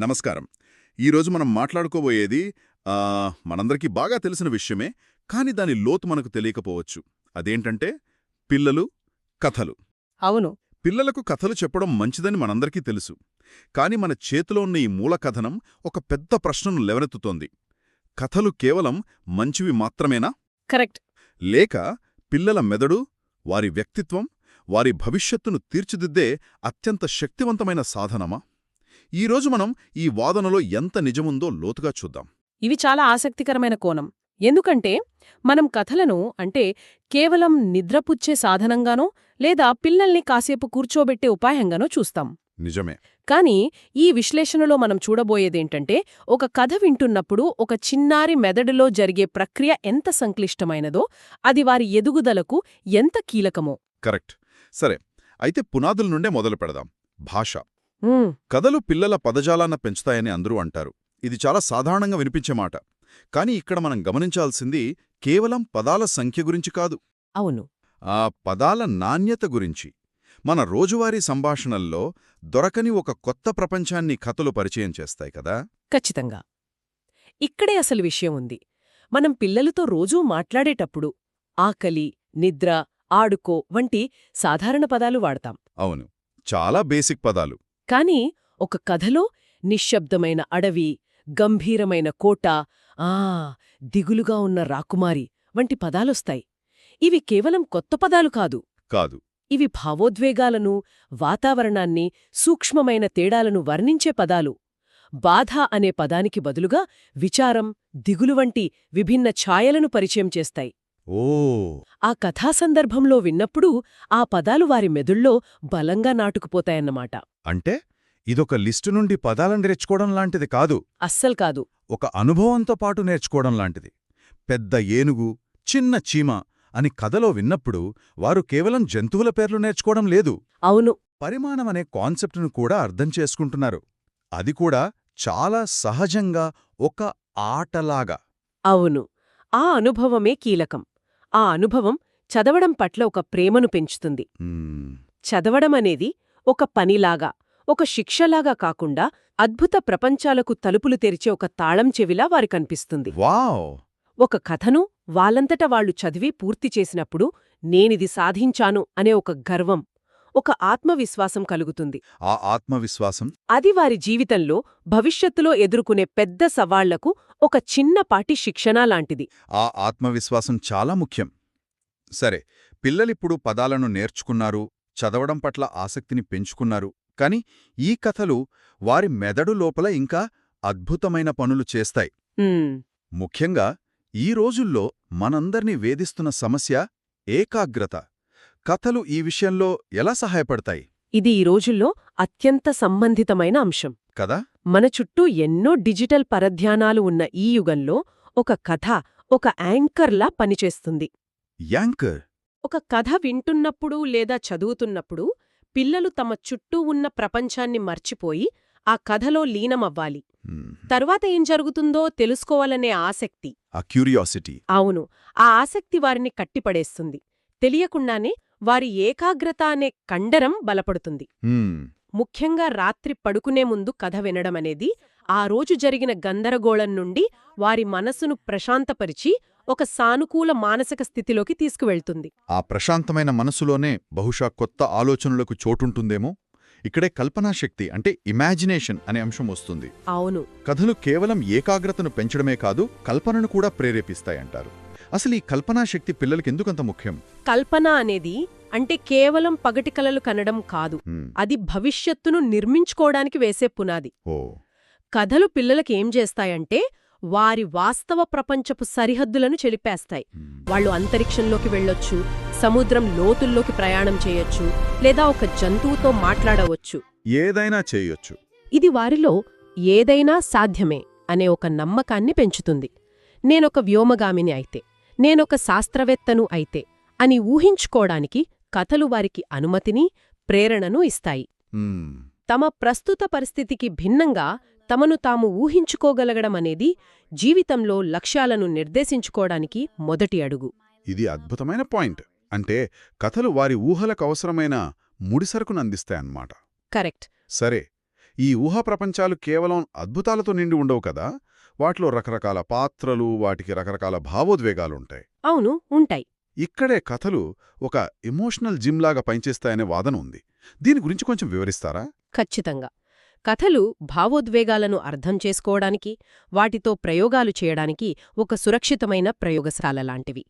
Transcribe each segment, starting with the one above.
నమస్కారం. ఈరోజు మనం మాట్లాడుకోబోయేది మనందరికీ బాగా తెలిసిన విషయమే కానీ దాని లోతు మనకు తెలియకపోవచ్చు. అదేంటంటే పిల్లలు కథలు. అవును. పిల్లలకు కథలు చెప్పడం మంచిదని మనందరికీ తెలుసు. కాని మన చేతిలో ఉన్న ఈ మూల కథనం ఒక పెద్ద ప్రశ్నను లేవనెత్తుతోంది. కథలు కేవలం మంచివి మాత్రమేనా? కరెక్ట్. లేక పిల్లల మెదడు వారి వ్యక్తిత్వం వారి భవిష్యత్తును తీర్చిదిద్దే అత్యంత శక్తివంతమైన సాధనమా? ఈరోజు మనం ఈ వాదనలో ఎంత నిజముందో లోతుగా చూద్దాం. ఇవి చాలా ఆసక్తికరమైన కోణం. ఎందుకంటే మనం కథలను అంటే కేవలం నిద్రపుచ్చే సాధనంగానో లేదా పిల్లల్ని కాసేపు కూర్చోబెట్టే ఉపాయంగానో చూస్తాం. నిజమే. కానీ ఈ విశ్లేషణలో మనం చూడబోయేదేంటంటే ఒక కథ వింటున్నప్పుడు ఒక చిన్నారి మెదడులో జరిగే ప్రక్రియ ఎంత సంక్లిష్టమైనదో అది వారి ఎదుగుదలకు ఎంత కీలకమో. కరెక్ట్. సరే అయితే పునాదుల నుండే మొదలు పెడదాం. భాష. కథలు పిల్లల పదజాలాన్న పెంచుతాయని అందరూ అంటారు. ఇది చాలా సాధారణంగా వినిపించే మాట. కానీ ఇక్కడ మనం గమనించాల్సింది కేవలం పదాల సంఖ్య గురించి కాదు. అవును. ఆ పదాల నాణ్యత గురించి. మన రోజువారీ సంభాషణల్లో దొరకని ఒక కొత్త ప్రపంచాన్ని కథలు పరిచయం చేస్తాయి కదా? ఖచ్చితంగా. ఇక్కడే అసలు విషయం ఉంది. మనం పిల్లలతో రోజూ మాట్లాడేటప్పుడు ఆకలి నిద్ర ఆడుకో వంటి సాధారణ పదాలు వాడతాం. అవును. చాలా బేసిక్ పదాలు. కాని ఒక కథలో నిశ్శబ్దమైన అడవి గంభీరమైన కోట ఆ దిగులుగా ఉన్న రాకుమారి వంటి పదాలొస్తాయి. ఇవి కేవలం కొత్త పదాలు కాదు. కాదు. ఇవి భావోద్వేగాలను వాతావరణాన్ని సూక్ష్మమైన తేడాలను వర్ణించే పదాలు. బాధ అనే పదానికి బదులుగా విచారం దిగులు వంటి విభిన్న ఛాయలను పరిచయం చేస్తాయి. ఓ. ఆ కథా సందర్భంలో విన్నప్పుడు ఆ పదాలు వారి మెదుళ్ళో బలంగా నాటుకుపోతాయన్నమాట. అంటే ఇదొక లిస్టు నుండి పదాలను నేర్చుకోవడం లాంటిది కాదు. అస్సలు కాదు. ఒక అనుభవంతో పాటు నేర్చుకోవడం లాంటిది. పెద్ద ఏనుగు చిన్న చీమ అని కథలో విన్నప్పుడు వారు కేవలం జంతువుల పేర్లు నేర్చుకోవడం లేదు. అవును. పరిమాణం అనే కాన్సెప్టును కూడా అర్థం చేసుకుంటున్నారు. అది కూడా చాలా సహజంగా ఒక ఆటలాగా. అవును. ఆ అనుభవమే కీలకం. ఆ అనుభవం చదవడం పట్ల ఒక ప్రేమను పెంచుతుంది. చదవడం అనేది ఒక పనిలాగా ఒక శిక్షలాగా కాకుండా అద్భుత ప్రపంచాలకు తలుపులు తెరిచే ఒక తాళం చెవిలా వారికనిపిస్తుంది వావ్! ఒక కథను వాళ్ళంతట వాళ్ళు చదివి పూర్తి చేసినప్పుడు నేనిది సాధించాను అనే ఒక గర్వం ఒక ఆత్మవిశ్వాసం కలుగుతుంది. ఆ ఆత్మవిశ్వాసం? అది వారి జీవితంలో భవిష్యత్తులో ఎదుర్కొనే పెద్ద సవాళ్ళకు ఒక చిన్నపాటి శిక్షణ లాంటిది. ఆ ఆత్మవిశ్వాసం చాలా ముఖ్యం. సరే పిల్లలిప్పుడు పదాలను నేర్చుకున్నారు చదవడం పట్ల ఆసక్తిని పెంచుకున్నారు. కాని ఈ కథలు వారి మెదడు లోపల ఇంకా అద్భుతమైన పనులు చేస్తాయి. ముఖ్యంగా ఈ రోజుల్లో మనందర్నీ వేధిస్తున్న సమస్య ఏకాగ్రత. కథలు ఈ విషయంలో ఎలా సహాయపడతాయి? ఇది ఈ రోజుల్లో అత్యంత సంబంధితమైన అంశం. కదా? మన చుట్టూ ఎన్నో డిజిటల్ పరధ్యానాలు ఉన్న ఈ యుగంలో ఒక కథ ఒక యాంకర్లా పనిచేస్తుంది. యాంకర్? ఒక కథ వింటున్నప్పుడు లేదా చదువుతున్నప్పుడు పిల్లలు తమ చుట్టూ ఉన్న ప్రపంచాన్ని మర్చిపోయి ఆ కథలో లీనమవ్వాలి. తరువాత ఏం జరుగుతుందో తెలుసుకోవాలనే ఆసక్తి. ఆ క్యూరియాసిటీ. అవును. ఆ ఆసక్తి వారిని కట్టిపడేస్తుంది. తెలియకుండానే వారి ఏకాగ్రత అనే కండరం బలపడుతుంది. ముఖ్యంగా రాత్రి పడుకునే ముందు కథ వినడమనేది ఆ రోజు జరిగిన గందరగోళం నుండి వారి మనసును ప్రశాంతపరిచి ఒక సానుకూల మానసిక స్థితిలోకి తీసుకువెళ్తుంది. ఆ ప్రశాంతమైన మనసులోనే బహుశా కొత్త ఆలోచనలకు చోటుంటుందేమో? ఇక్కడే కల్పనాశక్తి అంటే ఇమాజినేషన్ అనే అంశం వస్తుంది. అవును. కథలు కేవలం ఏకాగ్రతను పెంచడమే కాదు కల్పనను కూడా ప్రేరేపిస్తాయంటారు. అసలు ఈ కల్పనాశక్తి పిల్లలకెందుకంత ముఖ్యం? కల్పన అనేది అంటే కేవలం పగటి కలలు కనడం కాదు. అది భవిష్యత్తును నిర్మించుకోవడానికి వేసే పునాది. ఓ. కథలు పిల్లలకి ఏం చేస్తాయంటే వారి వాస్తవ ప్రపంచపు సరిహద్దులను చెలిపేస్తాయి. వాళ్ళు అంతరిక్షంలోకి వెళ్ళొచ్చు సముద్రం లోతుల్లోకి ప్రయాణం చేయొచ్చు లేదా ఒక జంతువుతో మాట్లాడవచ్చు. ఏదైనా చేయొచ్చు. ఇది వారిలో ఏదైనా సాధ్యమే అనే ఒక నమ్మకాన్ని పెంచుతుంది. నేనొక వ్యోమగామిని అయితే నేనొక శాస్త్రవేత్తను అయితే అని ఊహించుకోడానికి కథలు వారికి అనుమతిని ప్రేరణను ఇస్తాయి. తమ ప్రస్తుత పరిస్థితికి భిన్నంగా తమను తాము ఊహించుకోగలగడం అనేది జీవితంలో లక్ష్యాలను నిర్దేశించుకోవడానికి మొదటి అడుగు. ఇది అద్భుతమైన పాయింట్. అంటే కథలు వారి ఊహలకు అవసరమైన ముడిసరుకును అందిస్తాయన్నమాట. కరెక్ట్. సరే ఈ ఊహా ప్రపంచాలు కేవలం అద్భుతాలతో నిండి ఉండవు కదా? వాటిలో రకరకాల పాత్రలు వాటికి రకరకాల భావోద్వేగాలుంటాయి. అవును ఉంటాయి. ఇక్కడే కథలు ఒక ఎమోషనల్ జిమ్లాగా పనిచేస్తాయనే వాదన ఉంది. దీని గురించి కొంచెం వివరిస్తారా? ఖచ్చితంగా. కథలు భావోద్వేగాలను అర్థం చేసుకోవడానికి వాటితో ప్రయోగాలు చేయడానికి ఒక సురక్షితమైన ప్రయోగశాల లాంటివి.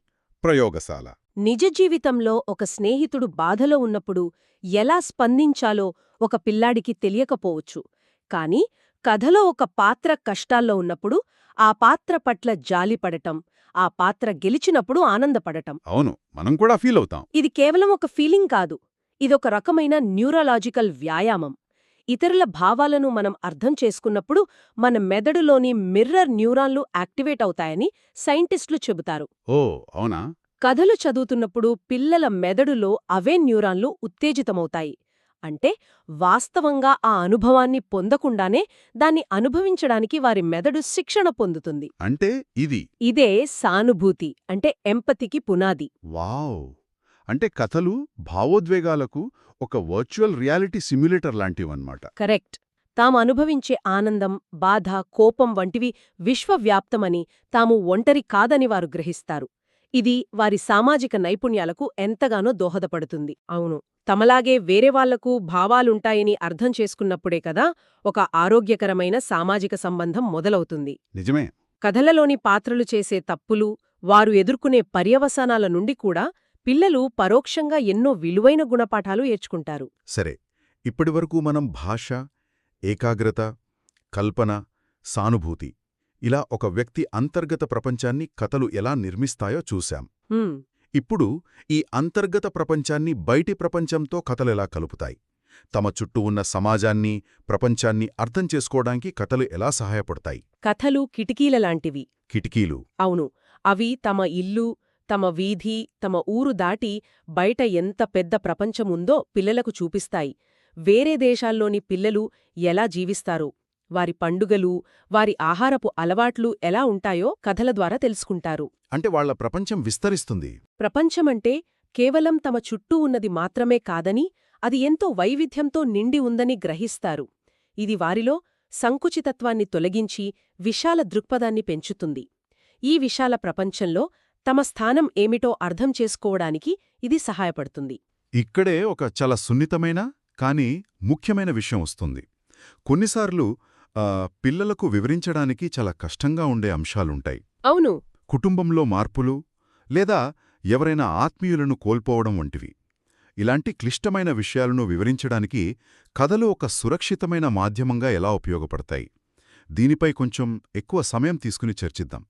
ప్రయోగశాల. నిజ జీవితంలో ఒక స్నేహితుడు బాధలో ఉన్నప్పుడు ఎలా స్పందించాలో ఒక పిల్లాడికి తెలియకపోవచ్చు. కాని కథలో ఒక పాత్ర కష్టాల్లో ఉన్నప్పుడు ఆ పాత్ర పట్ల జాలిపడటం ఆ పాత్ర గెలిచినప్పుడు ఆనందపడటం. అవును మనం కూడా ఫీల్ అవుతాం. ఇది కేవలం ఒక ఫీలింగ్ కాదు. ఇదొక రకమైన న్యూరలాజికల్ వ్యాయామం. ఇతరుల భావాలను మనం అర్థం చేసుకున్నప్పుడు మన మెదడులోని మిర్రర్ న్యూరాన్లు యాక్టివేట్ అవుతాయని సైంటిస్టులు చెబుతారు. ఓ అవునా? కథలు చదువుతున్నప్పుడు పిల్లల మెదడులో అవే న్యూరాన్లు ఉత్తేజితమవుతాయి. అంటే వాస్తవంగా ఆ అనుభవాన్ని పొందకుండానే దాన్ని అనుభవించడానికి వారి మెదడు శిక్షణ పొందుతుంది. అంటే ఇది? ఇదే సానుభూతి అంటే ఎంపతికి పునాది. వావ్! అంటే కథలు భావోద్వేగాలకు ఒక వర్చువల్ రియాలిటీ సిమ్యులేటర్ లాంటివన్నమాట. కరెక్ట్. తాము అనుభవించే ఆనందం బాధ కోపం వంటివి విశ్వవ్యాప్తమని తాము ఒంటరి కాదని వారు గ్రహిస్తారు. ఇది వారి సామాజిక నైపుణ్యాలకు ఎంతగానో దోహదపడుతుంది. అవును తమలాగే వేరే వాళ్ళకు భావాలుంటాయని అర్థం చేసుకున్నప్పుడే కదా ఒక ఆరోగ్యకరమైన సామాజిక సంబంధం మొదలవుతుంది. నిజమే. కథలలోని పాత్రలు చేసే తప్పులు వారు ఎదుర్కొనే పర్యవసానాల నుండి కూడా పిల్లలు పరోక్షంగా ఎన్నో విలువైన గుణపాఠాలు ఏర్చుకుంటారు. సరే ఇప్పటివరకు మనం భాష ఏకాగ్రత కల్పన సానుభూతి ఇలా ఒక వ్యక్తి అంతర్గత ప్రపంచాన్ని కథలు ఎలా నిర్మిస్తాయో చూశాం. ఇప్పుడు ఈ అంతర్గత ప్రపంచాన్ని బయటి ప్రపంచంతో కథలెలా కలుపుతాయి? తమ చుట్టూ ఉన్న సమాజాన్ని ప్రపంచాన్ని అర్థం చేసుకోవడానికి కథలు ఎలా సహాయపడతాయి? కథలు కిటికీలలాంటివి కిటికీలు. అవును అవి తమ ఇల్లు తమ వీధి తమ ఊరు దాటి బయట ఎంత పెద్ద ప్రపంచముందో పిల్లలకు చూపిస్తాయి. వేరే దేశాల్లోని పిల్లలు ఎలా జీవిస్తారో? వారి పండుగలు వారి ఆహారపు అలవాట్లు ఎలా ఉంటాయో కథల ద్వారా తెలుసుకుంటారు. అంటే వాళ్ళ ప్రపంచం విస్తరిస్తుంది. ప్రపంచమంటే కేవలం తమ చుట్టూ ఉన్నది మాత్రమే కాదని అది ఎంతో వైవిధ్యంతో నిండి ఉందని గ్రహిస్తారు. ఇది వారిలో సంకుచితత్వాన్ని తొలగించి విశాల దృక్పథాన్ని పెంచుతుంది. ఈ విశాల ప్రపంచంలో తమ స్థానం ఏమిటో అర్థం చేసుకోవడానికి ఇది సహాయపడుతుంది. ఇక్కడే ఒక చాలా సున్నితమైన కానీ ముఖ్యమైన విషయం వస్తుంది. కొన్నిసార్లు పిల్లలకు వివరించడానికి చాలా కష్టంగా ఉండే అంశాలుంటాయి. అవును. కుటుంబంలో మార్పులు లేదా ఎవరైనా ఆత్మీయులను కోల్పోవడం వంటివి. ఇలాంటి క్లిష్టమైన విషయాలను వివరించడానికి కథలు ఒక సురక్షితమైన మాధ్యమంగా ఎలా ఉపయోగపడతాయి? దీనిపై కొంచెం ఎక్కువ సమయం తీసుకుని చర్చిద్దాం.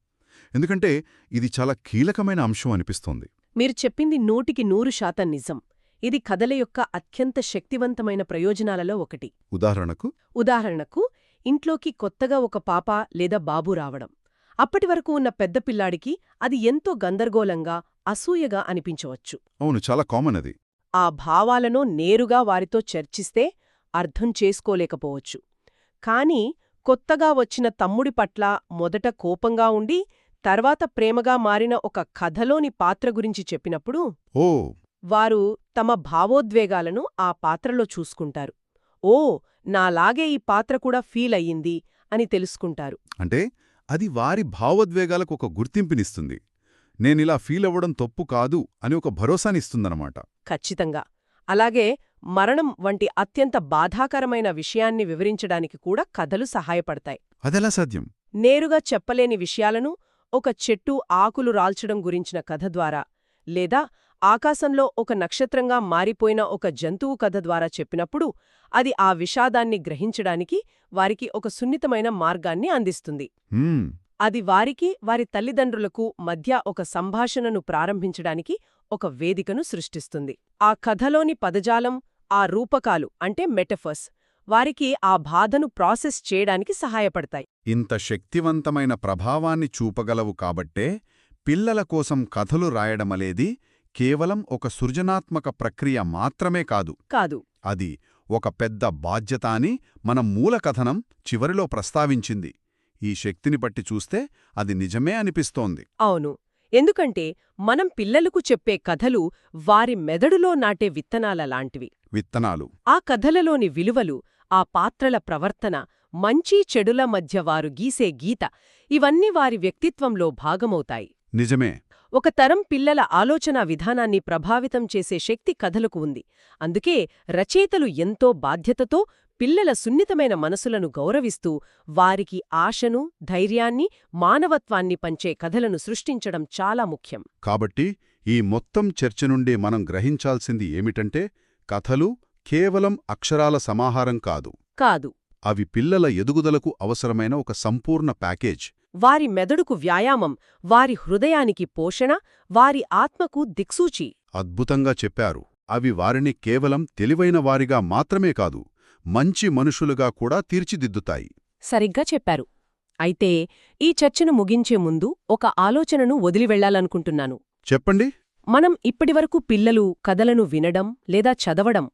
ఎందుకంటే ఇది చాలా కీలకమైన అంశం అనిపిస్తోంది. మీరు చెప్పింది నూటికి నూరు శాతం నిజం. ఇది కథల యొక్క అత్యంత శక్తివంతమైన ప్రయోజనాలలో ఒకటి. ఉదాహరణకు? ఉదాహరణకు ఇంట్లోకి కొత్తగా ఒక పాప లేదా బాబు రావడం. అప్పటి వరకు ఉన్న పెద్ద పిల్లాడికి అది ఎంతో గందరగోళంగా అసూయగా అనిపించవచ్చు. అవును చాలా కామన్ అది. ఆ భావాలను నేరుగా వారితో చర్చిస్తే అర్థం చేసుకోలేకపోవచ్చు. కాని కొత్తగా వచ్చిన తమ్ముడి పట్ల మొదట కోపంగా ఉండి తర్వాత ప్రేమగా మారిన ఒక కథలోని పాత్ర గురించి చెప్పినప్పుడు ఓ. వారు తమ భావోద్వేగాలను ఆ పాత్రలో చూసుకుంటారు. ఓ నాలాగే ఈ పాత్ర కూడా ఫీల్ అయ్యింది అని తెలుసుకుంటారు. అంటే అది వారి భావోద్వేగాలకు ఒక గుర్తింపునిస్తుంది. నేనిలా ఫీల్ అవ్వడం తప్పు కాదు అని ఒక భరోసానిస్తుందన్నమాట. ఖచ్చితంగా. అలాగే మరణం వంటి అత్యంత బాధాకరమైన విషయాన్ని వివరించడానికి కూడా కథలు సహాయపడతాయి. అదెలా సాధ్యం? నేరుగా చెప్పలేని విషయాలను ఒక చెట్టు ఆకులు రాల్చడం గురించిన కథ ద్వారా లేదా ఆకాశంలో ఒక నక్షత్రంగా మారిపోయిన ఒక జంతువు కథ ద్వారా చెప్పినప్పుడు అది ఆ విషాదాన్ని గ్రహించడానికి వారికి ఒక సున్నితమైన మార్గాన్ని అందిస్తుంది. అది వారికి వారి తల్లిదండ్రులకు మధ్య ఒక సంభాషణను ప్రారంభించడానికి ఒక వేదికను సృష్టిస్తుంది. ఆ కథలోని పదజాలం ఆ రూపకాలు అంటే మెటఫర్స్ వారికి ఆ బాధను ప్రాసెస్ చేయడానికి సహాయపడతాయి. ఇంత శక్తివంతమైన ప్రభావాన్ని చూపగలవు కాబట్టే పిల్లల కోసం కథలు రాయడమనేది కేవలం ఒక సృజనాత్మక ప్రక్రియ మాత్రమే కాదు. కాదు. అది ఒక పెద్ద బాధ్యత అని మన మూల కథనం చివరిలో ప్రస్తావించింది. ఈ శక్తిని బట్టి చూస్తే అది నిజమే అనిపిస్తోంది. అవును. ఎందుకంటే మనం పిల్లలకు చెప్పే కథలు వారి మెదడులో నాటే విత్తనాల లాంటివి. విత్తనాలు. ఆ కథలలోని విలువలు ఆ పాత్రల ప్రవర్తన మంచి చెడుల మధ్య వారు గీసే గీత. ఇవన్నీ వారి వ్యక్తిత్వంలో భాగమవుతాయి. నిజమే. ఒక తరం పిల్లల ఆలోచనా విధానాన్ని ప్రభావితం చేసే శక్తి కథలకు ఉంది. అందుకే రచయితలు ఎంతో బాధ్యతతో పిల్లల సున్నితమైన మనసులను గౌరవిస్తూ వారికి ఆశను ధైర్యాన్ని మానవత్వాన్ని పంచే కథలను సృష్టించడం చాలా ముఖ్యం. కాబట్టి ఈ మొత్తం చర్చ నుండి మనం గ్రహించాల్సింది ఏమిటంటే కథలు కేవలం అక్షరాల సమాహారం కాదు. కాదు. అవి పిల్లల ఎదుగుదలకు అవసరమైన ఒక సంపూర్ణ ప్యాకేజ్. వారి మెదడుకు వ్యాయామం వారి హృదయానికి పోషణ వారి ఆత్మకు దిక్సూచి. అద్భుతంగా చెప్పారు. అవి వారిని కేవలం తెలివైన వారిగా మాత్రమే కాదు మంచి మనుషులుగా కూడా తీర్చిదిద్దుతాయి. సరిగ్గా చెప్పారు. అయితే ఈ చర్చను ముగించే ముందు ఒక ఆలోచనను వదిలి వెళ్ళాలనుకుంటున్నాను చెప్పండి. మనం ఇప్పటివరకు పిల్లలు కథలను వినడం లేదా చదవడం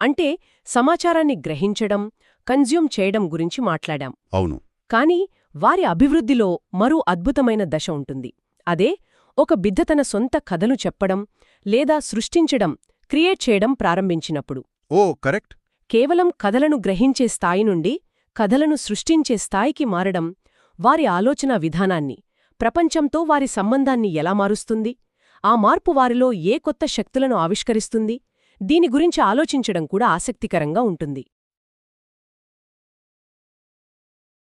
అంటే సమాచారాన్ని గ్రహించడం కన్జ్యూమ్ చేయడం గురించి మాట్లాడాం. అవును. కాని వారి అభివృద్ధిలో మరో అద్భుతమైన దశ ఉంటుంది. అదే ఒక బిడ్డ తన సొంత కథలు చెప్పడం లేదా సృష్టించడం క్రియేట్ చేయడం ప్రారంభించినప్పుడు. ఓ కరెక్ట్. కేవలం కథలను గ్రహించే స్థాయి నుండి కథలను సృష్టించే స్థాయికి మారడం వారి ఆలోచనా విధానాన్ని ప్రపంచంతో వారి సంబంధాన్ని ఎలా మారుస్తుంది? ఆ మార్పు వారిలో ఏ కొత్త శక్తులను ఆవిష్కరిస్తుంది? దీని గురించి ఆలోచించడం కూడా ఆసక్తికరంగా ఉంటుంది.